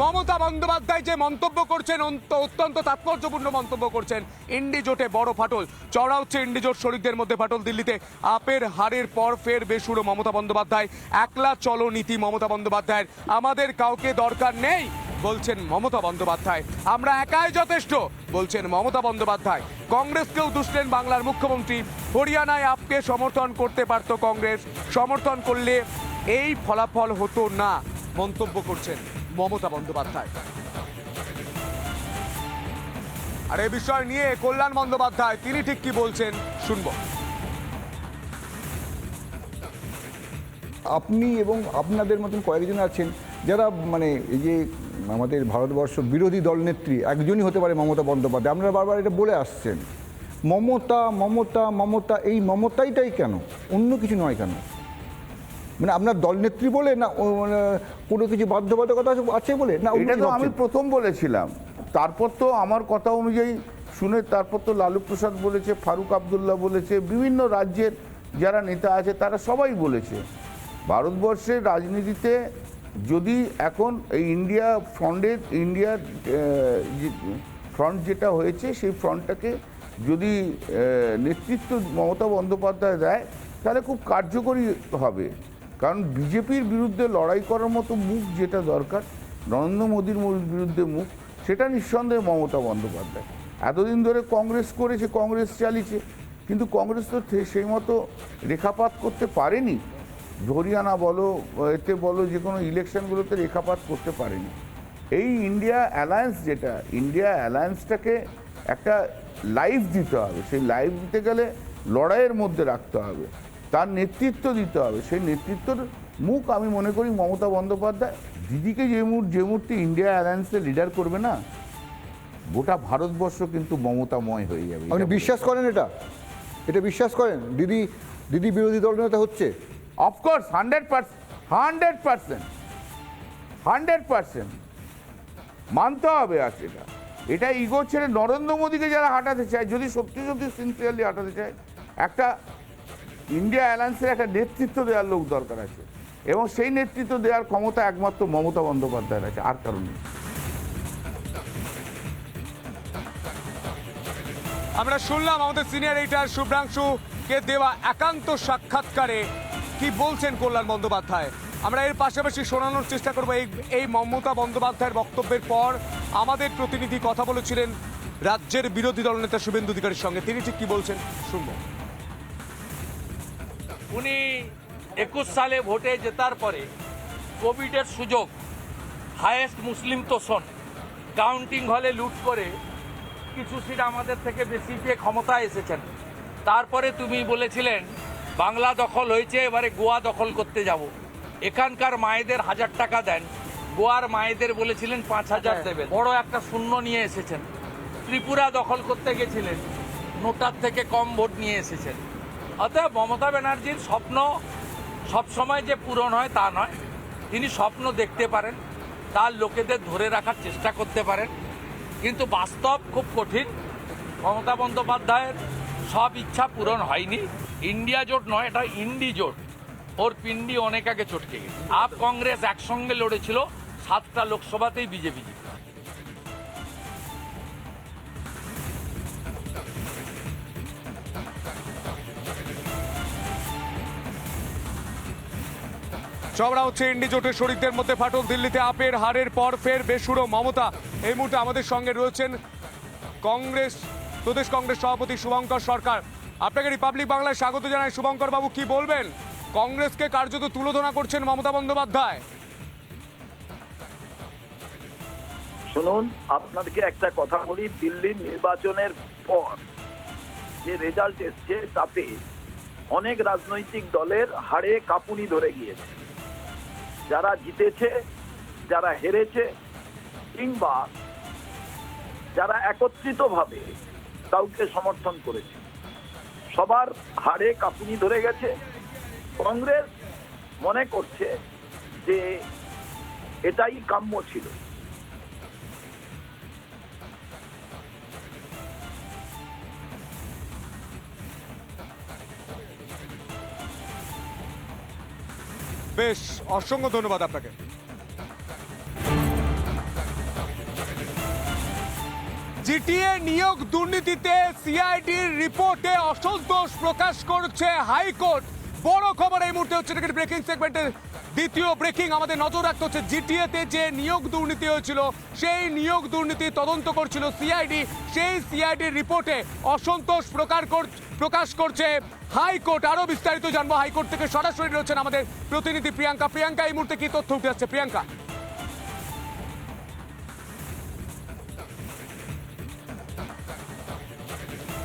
মমতা বন্দ্যোপাধ্যায় যে মন্তব্য করছেন অত্যন্ত তাৎপর্যপূর্ণ মন্তব্য করছেন। ইন্ডি জোটে বড় ফাটল। চড়া হচ্ছে ইন্ডি জোট শরিকদের মধ্যে ফাটল দিল্লিতে। আপের হারের পর ফের বেসুরো মমতা বন্দ্যোপাধ্যায়। একলা চলো নীতি মমতা বন্দ্যোপাধ্যায়ের। আমাদের কাউকে দরকার নেই, বলছেন মমতা বন্দ্যোপাধ্যায়। আমরা একাই যথেষ্ট, বলছেন মমতা বন্দ্যোপাধ্যায়। কংগ্রেসকেও দুষলেন বাংলার মুখ্যমন্ত্রী। হরিয়ানায় আপকে সমর্থন করতে পারত কংগ্রেস। সমর্থন করলে এই ফলাফল হতো না, মন্তব্য করছেন। মমতা বন্দ্যোপাধ্যায়। আর এই বিষয় নিয়ে কল্যাণ বন্দ্যোপাধ্যায়, তিনি ঠিক কি বলছেন, শুনব। আপনি এবং আপনাদের মতন কয়েকজন আছেন, যারা মানে এই যে আমাদের ভারতবর্ষ বিরোধী দলনেত্রী একজনই হতে পারে মমতা বন্দ্যোপাধ্যায়। আপনারা বারবার এটা বলে আসছেন। মমতা মমতা মমতা, এই মমতাইটাই কেন? অন্য কিছু নয় কেন? মানে আপনার দলনেত্রী বলে না মানে কোনো কিছু বাধ্যবাধকতা আছে বলে? না এটা তো আমি প্রথম বলেছিলাম। তারপর তো আমার কথা অনুযায়ী শুনে তারপর তো লালু প্রসাদ বলেছে ফারুক আবদুল্লাহ বলেছে বিভিন্ন রাজ্যের যারা নেতা আছে তারা সবাই বলেছে। ভারতবর্ষের রাজনীতিতে যদি এখন এই ইন্ডিয়া ফ্রন্টের ইন্ডিয়ার ফ্রন্ট যেটা হয়েছে সেই ফ্রন্টটাকে যদি নেতৃত্ব মমতা বন্দ্যোপাধ্যায় দেয় তাহলে খুব কার্যকরী হবে। কারণ বিজেপির বিরুদ্ধে লড়াই করার মতো মুখ যেটা দরকার, নরেন্দ্র মোদীর বিরুদ্ধে মুখ, সেটা নিঃসন্দেহে মমতা বন্দ্যোপাধ্যায়। এতদিন ধরে কংগ্রেস করেছে, কংগ্রেস চালিয়েছে কিন্তু কংগ্রেস তো সেই মতো রেখাপাত করতে পারেনি। হরিয়ানা বলো, এতে বলো, যে কোনো ইলেকশনগুলোতে রেখাপাত করতে পারেনি। এই ইন্ডিয়া অ্যালায়েন্স যেটা, ইন্ডিয়া অ্যালায়েন্সটাকে একটা লাইফ দিতে হবে। সেই লাইফ দিতে গেলে লড়াইয়ের মধ্যে রাখতে হবে। তার নেতৃত্ব দিতে হবে। সেই নেতৃত্বর মুখ আমি মনে করি মমতা বন্দ্যোপাধ্যায়। দিদিকে যে মুহূর্তে যে মুহূর্তে ইন্ডিয়া অ্যালায়েন্সে লিডার করবে না গোটা ভারতবর্ষ কিন্তু মমতাময় হয়ে যাবে। আপনি বিশ্বাস করেন এটা? এটা বিশ্বাস করেন? দিদি দিদি বিরোধী দল দলনেতা হচ্ছে? Of course hundred percent hundred percent hundred percent মানতে হবে আর এটা এটা ইগো ছেড়ে নরেন্দ্র মোদীকে যারা হাঁটাতে চায় যদি সত্যি সত্যি সিনসিয়ারলি হাঁটাতে চায় একটা ইন্ডিয়া অ্যালায়েন্সের একটা নেতৃত্ব দেওয়ার লোক দরকার আছে। এবং সেই নেতৃত্ব দেওয়ার ক্ষমতা একমাত্র মমতা বন্দ্যোপাধ্যায়ের আছে, আর কারণ নেই। আমরা শুনলাম আমাদের সিনিয়র এইটার শুভ্রাংশু কে দেওয়া একান্ত সাক্ষাৎকারে কি বলছেন কল্যাণ বন্দ্যোপাধ্যায়? আমরা এর পাশাপাশি শোনানোর চেষ্টা করব এই এই মমতা বন্দ্যোপাধ্যায়ের বক্তব্যের পর আমাদের প্রতিনিধি কথা বলেছিলেন রাজ্যের বিরোধী দলনেতা শুভেন্দু অধিকারীর সঙ্গে। তিনি ঠিক কি বলছেন? শুনব। উনি একুশ সালে ভোটে জেতার পরে কোভিডের সুযোগ হায়েস্ট মুসলিম তোষণ কাউন্টিং হলে লুট করে কিছু সিট আমাদের থেকে বেশি পেয়ে ক্ষমতায় এসেছেন। তারপরে তুমি বলেছিলেন বাংলা দখল হয়েছে এবারে গোয়া দখল করতে যাব। এখানকার মায়েদের হাজার টাকা দেন গোয়ার মায়েদের বলেছিলেন পাঁচ হাজার দেবেন। বড় একটা শূন্য নিয়ে এসেছেন। ত্রিপুরা দখল করতে গেছিলেন নোটার থেকে কম ভোট নিয়ে এসেছেন। অতএব মমতা ব্যানার্জির স্বপ্ন সবসময় যে পূরণ হয় তা নয়। তিনি স্বপ্ন দেখতে পারেন, তার লোকেদের ধরে রাখার চেষ্টা করতে পারেন। কিন্তু বাস্তব খুব কঠিন। মমতা বন্দ্যোপাধ্যায়ের সব ইচ্ছা পূরণ হয়নি। ইন্ডিয়া জোট নয়, এটা ইন্ডি জোট। ওর পিন্ডি অনেক আগে চটকে গেছে। আপ কংগ্রেস একসঙ্গে লড়েছিল, সাতটা লোকসভাতেই বিজেপি চওড়া হচ্ছে ইন্ডি জোটের শরিকদের মধ্যে ফাটল। দিল্লিতে আপের হারের পর ফের বেসুরো মমতা। এই মুহূর্তে আমাদের সঙ্গে রয়েছেন কংগ্রেস, প্রদেশ কংগ্রেস সভাপতি শুভঙ্কর সরকার। আপনাকে রিপাবলিক বাংলায় স্বাগত জানাই। শুভঙ্কর বাবু, কি বলবেন? কংগ্রেসকে কার্যত তুলোধনা করছেন মমতা বন্দ্যোপাধ্যায়। শুনুন, আপনাদেরকে একটা কথা বলি। দিল্লির নির্বাচনের পর যে রেজাল্ট এসছে, তাতে অনেক রাজনৈতিক দলের হাড়ে কাঁপুনি ধরে গিয়েছে। যারা জিতেছে, যারা হেরেছে, কিংবা যারা একত্রিতভাবে কাউকে সমর্থন করেছে। সবার হাড়ে কাপুনি ধরে গেছে। কংগ্রেস মনে করছে যে এটাই কাম্য ছিল। বেশ অসংখ্য ধন্যবাদ আপনাকে। জিটিএ নিয়োগ দুর্নীতিতে সিআইডির রিপোর্টে অসন্তোষ প্রকাশ করছে হাইকোর্ট। বড় খবর এই মুহূর্তে হচ্ছে ব্রেকিং সেগমেন্টের দ্বিতীয় ব্রেকিং আমাদের নজর রাখতে হচ্ছে জিটিএতে যে নিয়োগ দুর্নীতি হয়েছিল, সেই নিয়োগ দুর্নীতি তদন্ত করছিল সিআইডি সেই সিআইডির রিপোর্টে অসন্তোষ প্রকার কর- প্রকাশ করছে হাইকোর্ট। আরও বিস্তারিত জানব, হাইকোর্ট থেকে সরাসরি রয়েছেন আমাদের প্রতিনিধি প্রিয়াঙ্কা। প্রিয়াঙ্কা, এই মুহূর্তে কি তথ্য উঠে আসছে? প্রিয়াঙ্কা।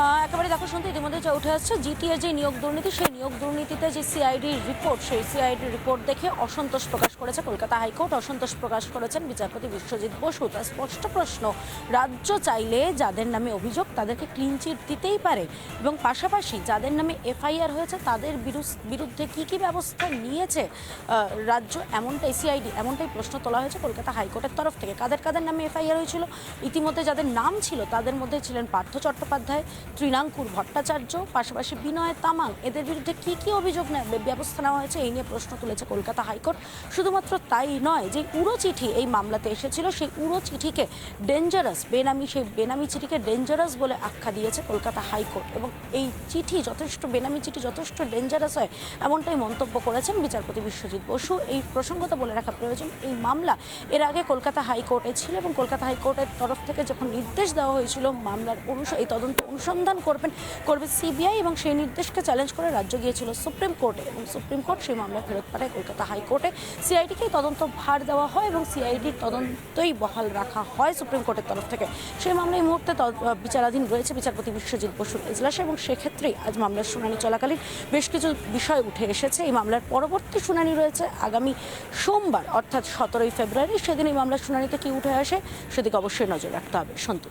একেবারে দেখো শুনতে ইতিমধ্যে যা উঠে আসছে জিটিএ যে নিয়োগ দুর্নীতি, সেই নিয়োগ দুর্নীতিতে যে সিআইডির রিপোর্ট সেই সিআইডির রিপোর্ট দেখে অসন্তোষ প্রকাশ করেছে কলকাতা হাইকোর্ট। অসন্তোষ প্রকাশ করেছেন বিচারপতি বিশ্বজিৎ বসু। তার স্পষ্ট প্রশ্ন, রাজ্য চাইলে যাদের নামে অভিযোগ তাদেরকে ক্লিন চিট দিতেই পারে এবং পাশাপাশি যাদের নামে এফআইআর হয়েছে তাদের বিরুদ্ধে কি কি ব্যবস্থা নিয়েছে? রাজ্য এমনটাই সিআইডি এমনটাই প্রশ্ন তোলা হয়েছে কলকাতা হাইকোর্টের তরফ থেকে। কাদের কাদের নামে এফআইআর হয়েছিল? ইতিমধ্যে যাদের নাম ছিল তাদের মধ্যে ছিলেন পার্থ চট্টোপাধ্যায় তৃণাঙ্কুর ভট্টাচার্য, পাশাপাশি বিনয় তামাং, এদের বিরুদ্ধে কি কি অভিযোগ ব্যবস্থা নেওয়া হয়েছে এই নিয়ে প্রশ্ন তুলেছে কলকাতা হাইকোর্ট। শুধুমাত্র তাই নয়, যে উড়ো চিঠি এই মামলাতে এসেছিল, সেই উড়ো চিঠিকে ডেঞ্জারাস বেনামি, সেই বেনামি চিঠিকে ডেঞ্জারাস বলে আখ্যা দিয়েছে কলকাতা হাইকোর্ট। এবং এই চিঠি যথেষ্ট, বেনামি চিঠি যথেষ্ট ডেঞ্জারাস হয়, এমনটাই মন্তব্য করেছেন বিচারপতি বিশ্বজিৎ বসু। এই প্রসঙ্গত বলে রাখা প্রয়োজন, এই মামলা এর আগে কলকাতা হাইকোর্টে ছিল এবং কলকাতা হাইকোর্টের তরফ থেকে যখন নির্দেশ দেওয়া হয়েছিল মামলার অনুস এই তদন্ত অনুসন্ধান করবেন, করবে সিবিআই এবং সেই নির্দেশকে চ্যালেঞ্জ করে রাজ্য গিয়েছিল সুপ্রিম কোর্টে এবং সুপ্রিম কোর্ট সেই মামলা ফেরত পাঠায় কলকাতা হাইকোর্টে। সিআইডিকে তদন্ত ভার দেওয়া হয় এবং সিআইডির তদন্তই বহাল রাখা হয় সুপ্রিম কোর্টের তরফ থেকে। সেই মামলা এই মুহূর্তে বিচারাধীন রয়েছে বিচারপতি বিশ্বজিৎ বসুর এজলাসে এবং সেক্ষেত্রেই আজ মামলার শুনানি চলাকালীন বেশ কিছু বিষয় উঠে এসেছে। এই মামলার পরবর্তী শুনানি রয়েছে আগামী সোমবার, অর্থাৎ সতেরোই ফেব্রুয়ারি। সেদিন এই মামলার শুনানিতে কি উঠে আসে সেদিকে অবশ্যই নজর রাখতে হবে। সন্তু।